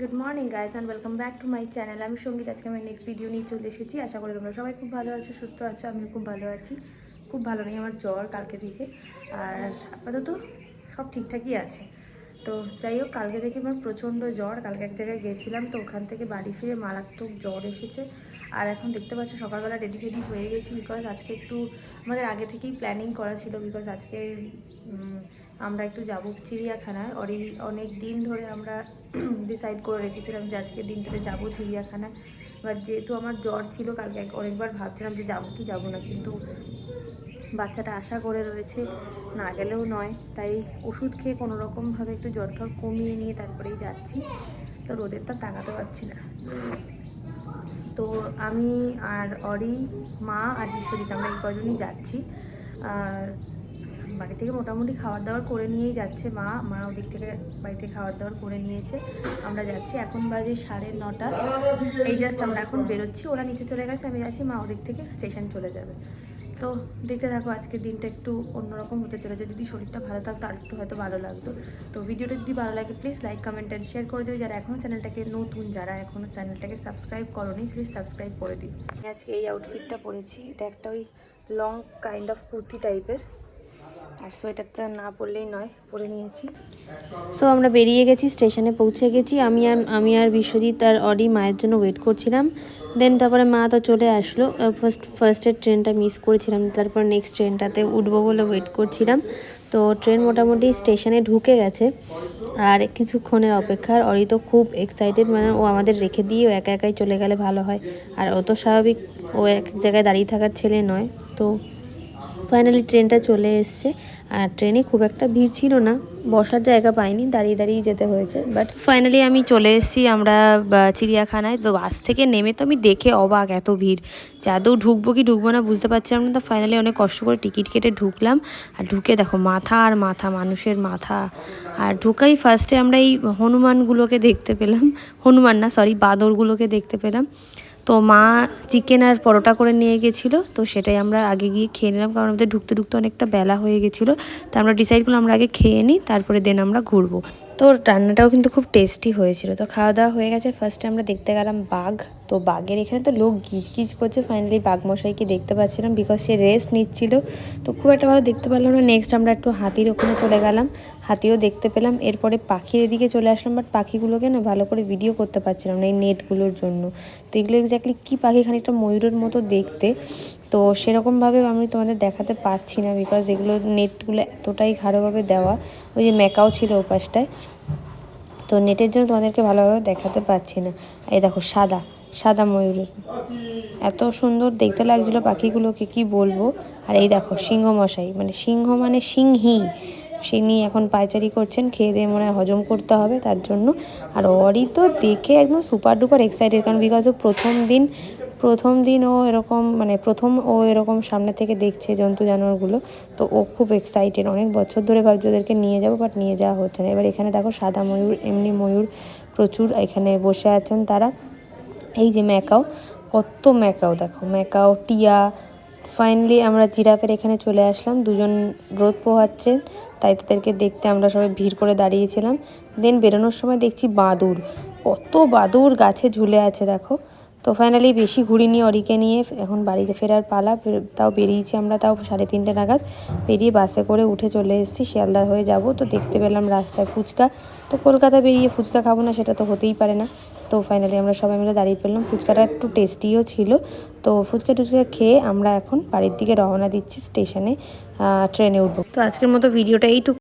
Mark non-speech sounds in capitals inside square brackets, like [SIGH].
Good morning guys and welcome back to my channel আমি সংগীত, আজকে আমি নেক্সট ভিডিও নিয়ে চলে এসেছি। আশা করি তোমরা সবাই খুব ভালো আছো, সুস্থ আছো, আমিও খুব ভালো আছি। খুব ভালো নেই আমার জ্বর কালকে থেকে। আর আপাতত সব ঠিকঠাকই আছে। তো যাই হোক, কালকে থেকে আমার প্রচণ্ড জ্বর। কালকে এক জায়গায় গেছিলাম, তো ওখান থেকে বাড়ি ফিরে মারাত্মক জ্বর এসেছে। আর এখন দেখতে পাচ্ছ, সকালবেলা রেডি টেডি হয়ে গেছি বিকজ আজকে একটু আমাদের আগে থেকেই প্ল্যানিং করা ছিল বিকজ আজকে আমরা একটু যাব চিড়িয়াখানায়। অরি, অনেক দিন ধরে আমরা [CLEARS THROAT] ডিসাইড করে রেখেছিলাম যে আজকে দিনটাতে যাব চিড়িয়াখানায়। বাট যেহেতু আমার জ্বর ছিল, কালকে অনেকবার ভাবছিলাম যে যাব কি, যাব না। কিন্তু বাচ্চাটা আশা করে রয়েছে, না গেলেও নয়। তাই ওষুধ খেয়ে কোনো রকমভাবে একটু জ্বর ঠর কমিয়ে নিয়ে তারপরেই যাচ্ছি। তো রোদের তো তাকাতে পারছি না। তো আমি আর অরি, মা আর বিশ্বজিৎ আমরা এই কজনই যাচ্ছি। আর বাড়ি থেকে মোটামুটি খাবার দাবার করে নিয়েই যাচ্ছে মা। মা ওদিক থেকে বাড়িতে খাবার দাবার করে নিয়েছে। আমরা যাচ্ছি, এখন বাজে সাড়ে নটা। এই জাস্ট আমরা এখন বেরোচ্ছি, ওরা নিচে চলে গেছে, আমি যাচ্ছি, মা ওদিক থেকে স্টেশন চলে যাবে। তো দেখতে থাকো, আজকের দিনটা একটু অন্যরকম হতে চলেছে। যদি শরীরটা ভালো থাকতো, আর একটু হয়তো ভালো লাগতো। তো ভিডিওটা যদি ভালো লাগে please like comment and share করে দিও। যারা এখনও চ্যানেলটাকে নতুন, যারা এখনও চ্যানেলটাকে সাবস্ক্রাইব করোনি প্লিজ সাবস্ক্রাইব করে দিই আজকে এই আউটফিটটা পরেছি। এটা একটা ওই লং কাইন্ড অফ কুর্তি টাইপের আর সোয়েটারটা না পরলেই নয়, পরে নিয়েছি। সো আমরা বেরিয়ে গেছি, স্টেশনে পৌঁছে গেছি। আমি আর আমি আর বিশ্বজিৎ আর অডি মায়ের জন্য ওয়েট করছিলাম। দেন তারপরে মা তো চলে আসলো। ফার্স্ট ফার্স্টের ট্রেনটা মিস করেছিলাম। তারপর নেক্সট ট্রেনটাতে উঠবো বলে ওয়েট করছিলাম। তো ট্রেন মোটামুটি স্টেশনে ঢুকে গেছে। আর কিছুক্ষণের অপেক্ষা। আর অরি তো খুব এক্সাইটেড মানে ও আমাদের রেখে দিয়ে ও একা একাই চলে গেলে ভালো হয়। আর ও তো স্বাভাবিক, ও এক জায়গায় দাঁড়িয়ে থাকার ছেলে নয়। তো ফাইনালি ট্রেনটা চলে এসছে। আর ট্রেনে খুব একটা ভিড় ছিল না, বসার জায়গা পাইনি, দাঁড়িয়ে দাঁড়িয়ে যেতে হয়েছে। বাট ফাইনালি আমি চলে এসেছি আমরা চিড়িয়াখানায়। তো বাস থেকে নেমে তো আমি দেখে অবাক এত ভিড়। যে আদৌ ঢুকবো কি ঢুকবো না বুঝতে পারছিলাম না। তো ফাইনালি অনেক কষ্ট করে টিকিট কেটে ঢুকলাম। আর ঢুকে দেখো মাথা আর মাথা, মানুষের মাথা। আর ঢুকাই ফার্স্টে আমরা এই হনুমানগুলোকে দেখতে পেলাম। হনুমান না সরি বাদরগুলোকে দেখতে পেলাম। তো মা চিকেন আর পরোটা করে নিয়ে গেছিল, তো সেটাই আমরা আগে গিয়ে খেয়ে নিলাম, কারণ আমাদের ঢুকতে ঢুকতে অনেকটা বেলা হয়ে গেছিল। তো আমরা ডিসাইড করলাম আমরা আগে খেয়ে নিই, তারপরে দেন আমরা ঘুরবো। তো রান্নাটাও কিন্তু খুব টেস্টি হয়েছিল। তো খাওয়া দাওয়া হয়ে গেছে। ফার্স্টে আমরা দেখতে গেলাম বাঘ। তো বাঘের এখানে তো লোক গিজ গিজ করছে। ফাইনালি বাঘ মশাইকে দেখতে পাচ্ছিলাম বিকজ সে রেস্ট নিচ্ছিল। তো খুব একটা ভালো দেখতে পারলাম না। নেক্সট আমরা একটু হাতির ওখানে চলে গেলাম। হাতিও দেখতে পেলাম। এরপরে পাখির এদিকে চলে আসলাম। বাট পাখিগুলোকে না ভালো করে ভিডিও করতে পারছিলাম না এই নেটগুলোর জন্য। তো এগুলো এক্স্যাক্টলি কী পাখি? খানিকটা ময়ূরের মতো দেখতে। তো সেরকমভাবে আমি তোমাদের দেখাতে পারছি না বিকজ এগুলো নেটগুলো এতটাই ঘাড়োভাবে দেওয়া। ওই যে ম্যাকাও ছিল ওপাশটায়। তো নেটের জন্য তোমাদেরকে ভালোভাবে দেখাতে পাচ্ছি না। এই দেখো, সাদা। সাদা ময়ূরের। এত সুন্দর দেখতে লাগছিল পাখিগুলোকে, কি বলব? আর এই দেখো সিংহ মশাই মানে সিংহ মানে সিংহি। সিনি এখন পায়চারি করছেন, খেয়ে দিয়ে মনে হয় হজম করতে হবে তার জন্য। আর অরি তো দেখে একদম সুপার ডুপার এক্সাইটেড কারণ বিকজ ও প্রথম দিন প্রথম দিন ও এরকম মানে প্রথম ও এরকম সামনে থেকে দেখছে জন্তু জানোয়ারগুলো, তো ও খুব এক্সাইটেড অনেক বছর ধরে ভাবছি ওদেরকে নিয়ে যাব বাট নিয়ে যাওয়া হচ্ছে না। এবার এখানে দেখো সাদা ময়ূর, এমনি ময়ূর প্রচুর এখানে বসে আছেন তারা। এই যে ম্যাকাও, কত ম্যাকাও, দেখো ম্যাকাও, টিয়া। ফাইনালি আমরা জিরাফের এখানে চলে আসলাম, দুজন রোদ পোহাচ্ছেন, তাই তাদেরকে দেখতে আমরা সবাই ভিড় করে দাঁড়িয়েছিলাম। দেন বেরোনোর সময় দেখছি বাদুর কত বাদুর গাছে ঝুলে আছে, দেখো। তো ফাইনালি বেশি ঘুরিনি অরিকে নিয়ে, এখন বাড়িতে ফেরার পালা তাও বেরিয়েছি আমরা তাও সাড়ে তিনটে নাগাদ। বেরিয়ে বাসে করে উঠে চলে এসেছি শিয়ালদা হয়ে যাব। তো দেখতে পেলাম রাস্তায় ফুচকা। তো কলকাতা বেরিয়ে ফুচকা খাব না, সেটা তো হতেই পারে না। তো ফাইনালি আমরা সবাই মিলে দাঁড়িয়ে পেলাম ফুচকাটা একটু টেস্টিও ছিল। তো ফুচকা টুচকা খেয়ে আমরা এখন বাড়ির দিকে রওনা দিচ্ছি স্টেশনে ট্রেনে উঠবো। তো আজকের মতো ভিডিওটা এইটুকু।